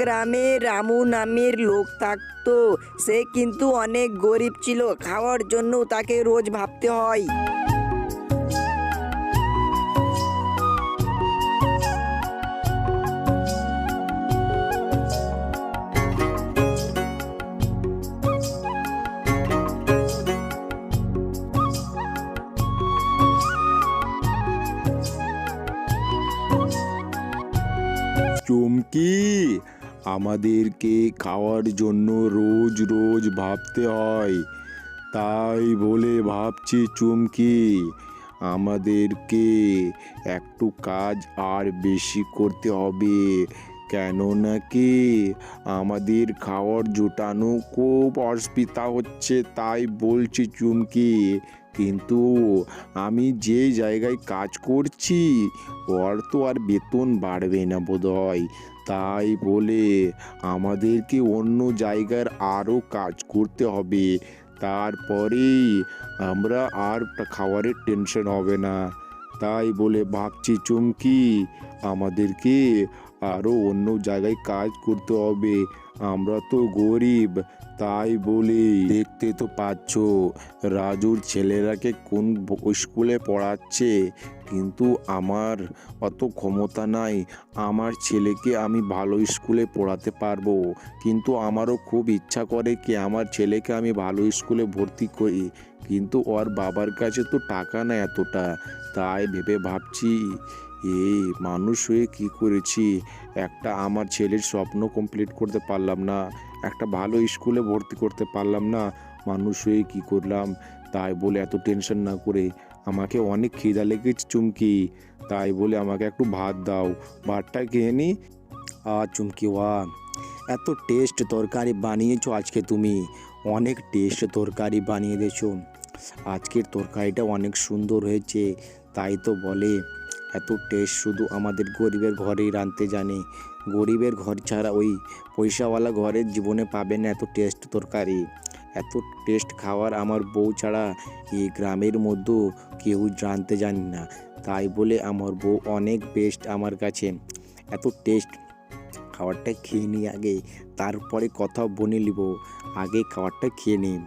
গ্রামে রামু নামের লোক থাকতো। সে কিন্তু অনেক গরিব ছিল, খাওয়ার জন্য তাকে রোজ ভাবতে হয়। চুমকি আমাদেরকে খাওয়ার জন্য রোজ রোজ ভাবতে হয়। তাই বলে ভাবছি চুমকি। আমাদেরকে একটু কাজ আর বেশি করতে হবে। কেন নাকি আমাদের খাওয়ার জোটানো খুব অসুবিধা হচ্ছে, তাই বলছি চুমকি। কিন্তু আমি যে জায়গায় কাজ করছি ওর তো আর বেতন বাড়বে না বোধহয়। তাই বলে আমাদেরকে অন্য জায়গার আরও কাজ করতে হবে। তারপরেই আমরা আর খাবারের টেনশন হবে না। তাই বলে ভাবছি চুমকি, আমাদেরকে আরও অন্য জায়গায় কাজ করতে হবে। আমরা তো গরিব, তাই বলি। দেখতে তো পাচ্ছ, রাজুর ছেলেরাকে কোন স্কুলে পড়াচ্ছে, কিন্তু আমার অত ক্ষমতা নাই। আমার ছেলেকে আমি ভালো স্কুলে পড়াতে পারব, কিন্তু আমারও খুব ইচ্ছা করে কি আমার ছেলেকে আমি ভালো স্কুলে ভর্তি করি। কিন্তু ওর বাবার কাছে তো টাকা না এতটা, তাই ভেবে ভাবছি এই মানুষ হয়ে কি করেছি? একটা আমার ছেলের স্বপ্ন কমপ্লিট করতে পারলাম না, একটা ভালো স্কুলে ভর্তি করতে পারলাম না, মানুষ হয়ে কী করলাম? তাই বলে এত টেনশন না করে আমাকে অনেক খিদা লেগেছে চুমকি, তাই বলে আমাকে একটু ভাত দাও, ভাতটা খেয়ে নি। আ চুমকি ওয়া, এত টেস্ট তরকারি বানিয়েছো আজকে তুমি, অনেক টেস্ট তরকারি বানিয়ে দিয়েছ। আজকের তরকারিটা অনেক সুন্দর হয়েছে, তাই তো বলে এত টেস্ট শুধু আমাদের গরিবের ঘরেই রাঁধতে জানে। গরিবের ঘর ছাড়া ওই পয়সাওয়ালা ঘরের জীবনে পাবে না এত টেস্ট তরকারি। এত টেস্ট খাওয়ার আমার বউ ছাড়া এই গ্রামের মধ্যেও কেউ জানতে জানি না। তাই বলে আমার বউ অনেক বেস্ট আমার কাছে। এত টেস্ট খাবারটা খেয়ে নিই আগে, তারপরে কথা বনে নিব। আগে খাবারটা খেয়ে নিই।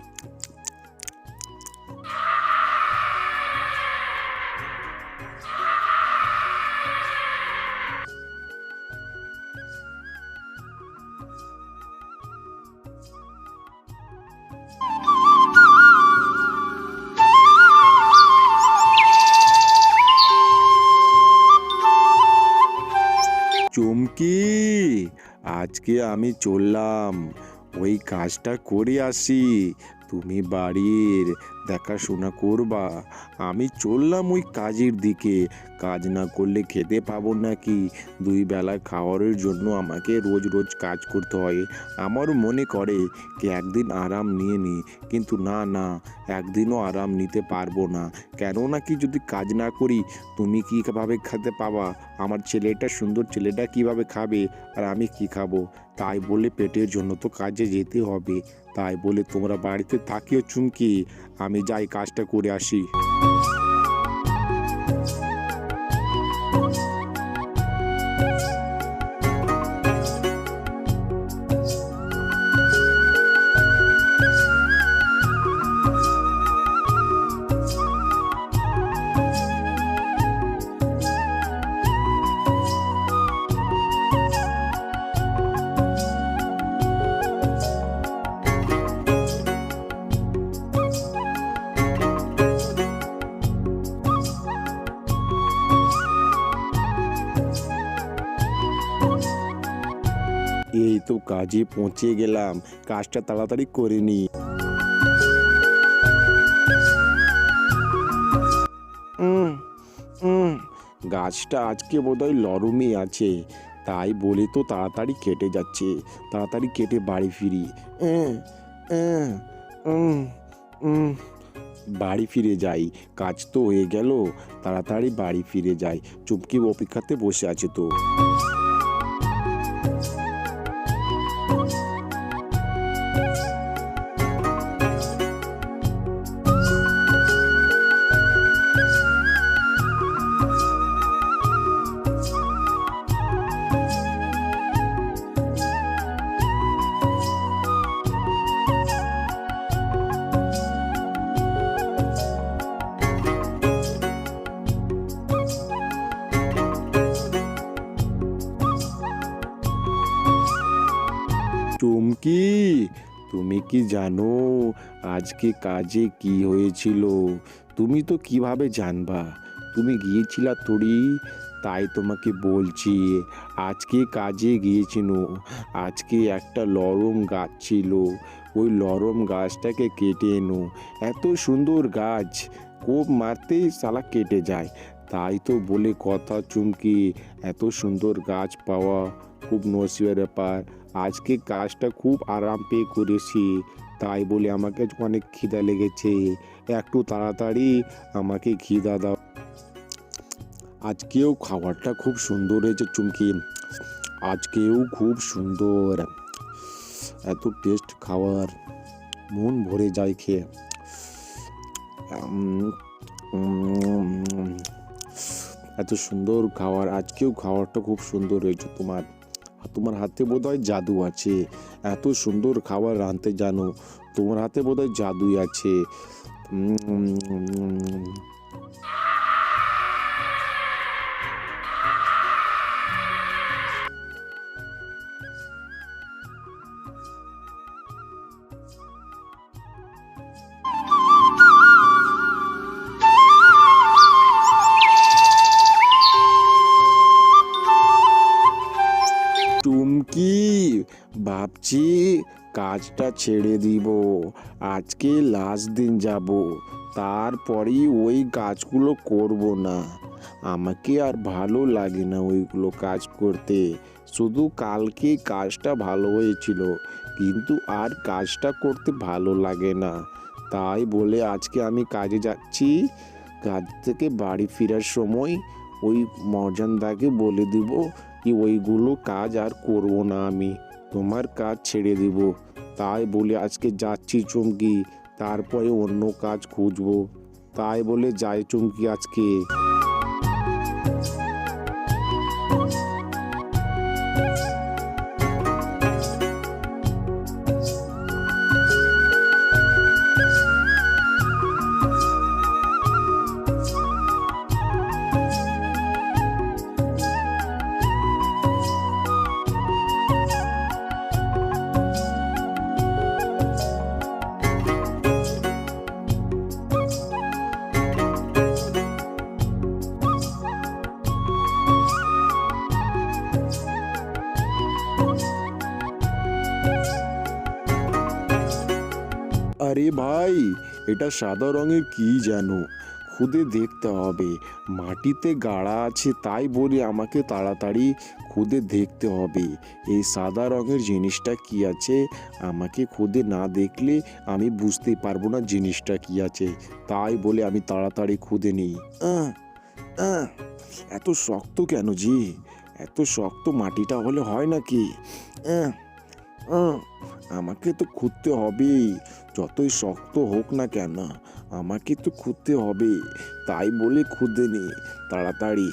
আজকে আমি চললাম। ওই কাজটা করে আসি। তুমি বাড়ির দেখাশোনা করবা। আমি চললাম ওই কাজের দিকে। কাজ না করলে খেতে পাবো নাকি? দুই বেলা খাওয়ারের জন্য আমাকে রোজ রোজ কাজ করতে হয়। আমারও মনে করে কি একদিন আরাম নিয়ে নি। কিন্তু না না, একদিনও আরাম নিতে পারব না। কেন না কি যদি কাজ না করি, তুমি কীভাবে খেতে পাবা? আমার ছেলেটা সুন্দর ছেলেটা কীভাবে খাবে? আর আমি কি খাব? তাই বলে পেটের জন্য তো কাজে যেতে হবে। তাই বলে তোমরা বাড়িতে থাকিও চুমকি। আমি যাই কাজটা করে আসি। কাজে পৌঁছে গেলাম। কাজটা তাড়াতাড়ি করে নি। উম, উম, গাছটা আজকে বোধহয় লরমে আছে। তাই বলে তো তাড়াতাড়ি কেটে যাচ্ছে। তাড়াতাড়ি কেটে বাড়ি ফিরি। বাড়ি ফিরে যাই। কাজ তো হয়ে গেল। তাড়াতাড়ি বাড়ি ফিরে যাই। চুপকি অপেক্ষাতে বসে আছে তো। কি জানো? আজকে কাজে কি হয়েছিল? তুমি তো কীভাবে জানবা? তুমি গিয়েছিলা তোড়ি তাই তোমাকে বলছি, আজকে কাজে গিয়েছিল আজকে একটা লরম গাছ ছিল। ওই লরম গাছটাকে কেটে এনো। এত সুন্দর গাছ। কোপ মারতেই সালা কেটে যায়। তাই তো বলে কথা, চুমকি, এত সুন্দর গাছ পাওয়া খুব নসিবের ব্যাপার। আজকে কাজটা খুব আরাম পেয়ে করেছি, তাই বলে আমাকে অনেক খিদা লেগেছে। একটু তাড়াতাড়ি আমাকে খিদা দাও। আজকেও খাবারটা খুব সুন্দর হয়েছে, চুমকি। আজকেও খুব সুন্দর। এত টেস্ট খাবার, মন ভরে যায় খেয়ে। এত সুন্দর খাওয়ার, আজকেও খাওয়ারটা খুব সুন্দর হয়েছে তোমার। তোমার হাতে বোধহয় জাদু আছে। এত সুন্দর খাবার রাঁধতে জানো। তোমার হাতে বোধহয় জাদুই আছে। কাজটা ছেড়ে দিব। আজকে লাস্ট দিন যাব। তারপরেই ওই কাজগুলো করব না। আমাকে আর ভালো লাগে না ওইগুলো কাজ করতে। শুধু কালকে কাজটা ভালো হয়েছিল, কিন্তু আর কাজটা করতে ভালো লাগে না। তাই বলে আজকে আমি কাজে যাচ্ছি। কাজ থেকে বাড়ি ফেরার সময় ওই মর্জানদাকে বলে দিব কি ওইগুলো কাজ আর করব না আমি। তোমার কাজ ছেড়ে দিব। তাই বলে আজকে যাচ্ছি চমকি তারপরে অন্য কাজ খুঁজবো। তাই বলে যায় চমকি আজকে। আরে ভাই, এটা সাদা রঙের কি যেন? খুদে দেখতে হবে। মাটিতে গাড়া আছে তাই বলি আমাকে তাড়াতাড়ি খুদে দেখতে হবে। এই সাদা রঙের জিনিসটা কি আছে? আমাকে খুদে না দেখলে আমি বুঝতে পারব না জিনিসটা কি আছে। তাই বলে আমি তাড়াতাড়ি খুদে নিই। এত শক্ত কেন জি? এত শক্ত মাটিটা হলে হয় নাকি? আমাকে তো খুঁজতে হবেই। যতই শক্ত হোক না কেন, আমাকে তো খুঁজতে হবে। তাই বলে খুঁজে নি তাড়াতাড়ি।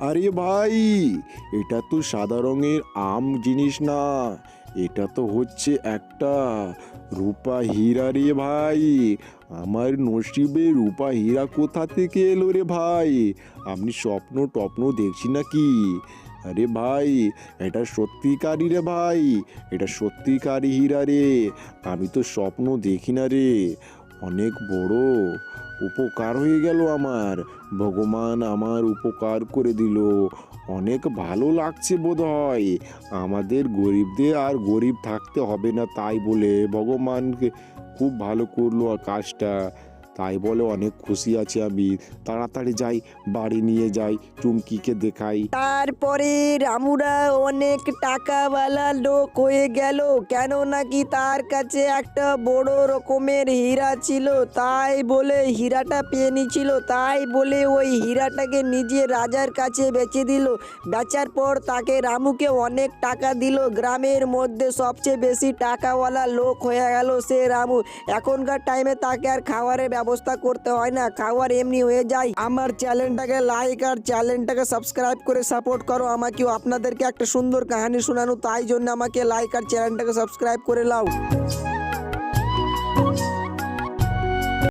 আরে ভাই, এটা তো সাদা রঙের আম জিনিস না। এটা তো হচ্ছে একটা রূপা হীরা রে ভাই। আমার নসিবে রূপা হীরা কোথা থেকে এলো রে ভাই? আপনি স্বপ্ন টপ্ন দেখছি নাকি? আরে ভাই, এটা সত্যিকারই রে ভাই, এটা সত্যিকারই হীরা রে। আমি তো স্বপ্ন দেখি না রে। অনেক বড় উপকার হয়ে গেল আমার। ভগবান আমার উপকার করে দিল। অনেক ভালো লাগছে বোধ হয় আমাদের গরিবদের আর গরিব থাকতে হবে না তাই বলে ভগবানকে খুব ভালো করল আর কাজটা তাই বলে অনেক খুশি আছি আমি। তাড়াতাড়ি যাই, বাড়ি নিয়ে যাই, চুমকিকে দেখাই। তারপরে রামুরা অনেক টাকাওয়ালা লোক হয়ে গেল। কেন নাকি তার কাছে একটা বড় রকমের হীরা ছিল? তাই বলে হীরাটা পেয়ে নিছিল। তাই বলে ওই হীরাটাকে নিজে রাজার কাছে বেচে দিল। বেচার পর তাকে রামুকে অনেক টাকা দিল। গ্রামের মধ্যে সবচেয়ে বেশি টাকাওয়ালা লোক হয়ে গেল সে রামু। এখনকার টাইমে তাকে আর খাবারের ব্যবস্থা করতে হয় না। খাবার এমনি হয়ে যায়। আমার চ্যানেলটাকে লাইক আর চ্যানেলটাকে সাবস্ক্রাইব করে সাপোর্ট করো। আমাকেও আপনাদেরকে একটা সুন্দর কাহিনী শোনানো। তাই জন্য আমাকে লাইক আর চ্যানেলটাকে সাবস্ক্রাইব করে লাও।